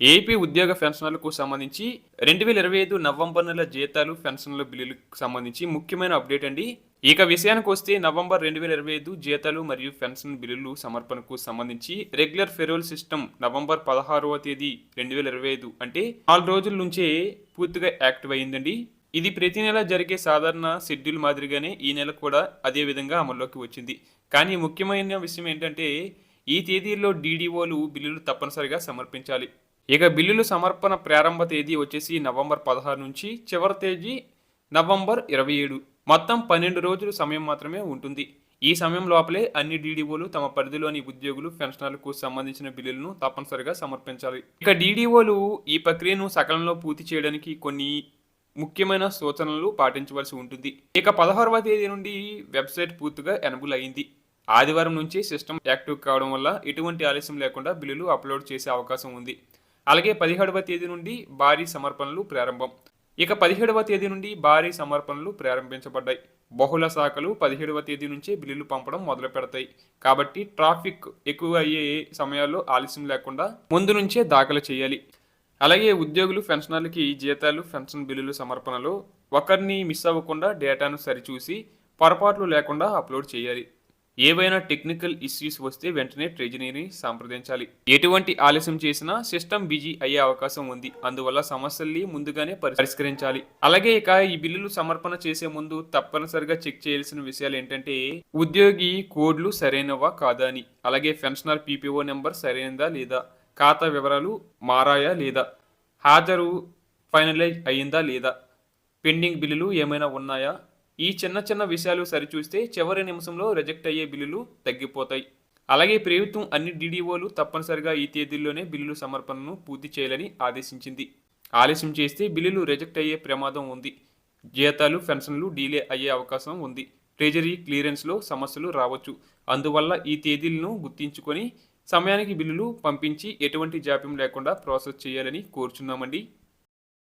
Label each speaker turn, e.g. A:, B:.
A: AP ఉద్యోగ పెన్షన్లకు సంబంధించి రెండు వేల ఇరవై ఐదు నవంబర్ నెల జీతాలు పెన్షన్ల బిల్లులకు సంబంధించి ముఖ్యమైన అప్డేట్ అండి. ఇక విషయానికి వస్తే నవంబర్ రెండు వేల ఇరవై ఐదు జీతాలు మరియు పెన్షన్ బిల్లులు సమర్పణకు సంబంధించి రెగ్యులర్ ఫెరోల్ సిస్టమ్ నవంబర్ పదహారవ తేదీ రెండు వేల ఇరవై ఐదు అంటే నాలుగు రోజుల నుంచే పూర్తిగా యాక్టివ్ అయిందండి ఇది ప్రతి నెల జరిగే సాధారణ షెడ్యూల్ మాదిరిగానే ఈ నెల కూడా అదే విధంగా అమల్లోకి వచ్చింది. కానీ ముఖ్యమైన విషయం ఏంటంటే ఈ తేదీల్లో డీడీఓలు బిల్లులు తప్పనిసరిగా సమర్పించాలి. ఇక బిల్లులు సమర్పణ ప్రారంభ తేదీ వచ్చేసి నవంబర్ పదహారు నుంచి చివరి తేదీ నవంబర్ ఇరవై ఏడు. మొత్తం పన్నెండు రోజులు సమయం మాత్రమే ఉంటుంది. ఈ సమయం లోపలే అన్ని డీడీఓలు తమ పరిధిలోని ఉద్యోగులు పెన్షనర్లకు సంబంధించిన బిల్లులను తప్పనిసరిగా సమర్పించాలి. ఇక డీడీఓలు ఈ ప్రక్రియను సకాలంలో పూర్తి చేయడానికి కొన్ని ముఖ్యమైన సూచనలు పాటించవలసి ఉంటుంది. ఇక పదహారవ తేదీ నుండి వెబ్సైట్ పూర్తిగా ఎనబుల్ అయింది. ఆదివారం నుంచి సిస్టమ్ యాక్టివ్ కావడం వల్ల ఎటువంటి ఆలస్యం లేకుండా బిల్లులు అప్లోడ్ చేసే అవకాశం ఉంది. అలాగే పదిహేడవ తేదీ నుండి భారీ సమర్పణలు ప్రారంభం. ఇక పదిహేడవ తేదీ నుండి భారీ సమర్పణలు ప్రారంభించబడ్డాయి. బహుళ శాఖలు పదిహేడవ తేదీ నుంచే బిల్లులు పంపడం మొదలు పెడతాయి. కాబట్టి ట్రాఫిక్ ఎక్కువ అయ్యే సమయాల్లో ఆలస్యం లేకుండా ముందు నుంచే దాఖలు చేయాలి. అలాగే ఉద్యోగులు పెన్షనర్లకి జీతాలు పెన్షన్ బిల్లులు సమర్పణలు ఒకరిని మిస్ అవ్వకుండా డేటాను సరిచూసి పొరపాట్లు లేకుండా అప్లోడ్ చేయాలి. ఏవైనా టెక్నికల్ ఇష్యూస్ వస్తే వెంటనే ట్రెజరీని సంప్రదించాలి. ఎటువంటి ఆలస్యం చేసినా సిస్టమ్ బిజీ అయ్యే అవకాశం ఉంది. అందువల్ల సమస్యల్ని ముందుగానే పరి- పరిష్కరించాలి. అలాగే ఇక ఈ బిల్లులు సమర్పణ చేసే ముందు తప్పనిసరిగా చెక్ చేయాల్సిన విషయాలు ఏంటంటే ఉద్యోగి కోడ్లు సరైనవా కాదా అని. అలాగే పెన్షనర్ పీపీఓ నెంబర్ సరైనదా లేదా? ఖాతా వివరాలు మారాయా లేదా? హాజరు ఫైనలైజ్ అయ్యిందా లేదా? పెండింగ్ బిల్లులు ఏమైనా ఉన్నాయా? ఈ చిన్న చిన్న విషయాలు సరిచూస్తే చివరి నిమిషంలో రిజెక్ట్ అయ్యే బిల్లులు తగ్గిపోతాయి. అలాగే ప్రభుత్వం అన్ని డీడీఓలు తప్పనిసరిగా ఈ తేదీల్లోనే బిల్లుల సమర్పణను పూర్తి చేయాలని ఆదేశించింది. ఆలస్యం చేస్తే బిల్లులు రిజెక్ట్ అయ్యే ప్రమాదం ఉంది. జీతాలు పెన్షన్లు డీలే అయ్యే అవకాశం ఉంది. ట్రెజరీ క్లియరెన్స్లో సమస్యలు రావచ్చు. అందువల్ల ఈ తేదీలను గుర్తించుకొని సమయానికి బిల్లులు పంపించి ఎటువంటి జాప్యం లేకుండా ప్రాసెస్ చేయాలని కోరుచున్నామండి.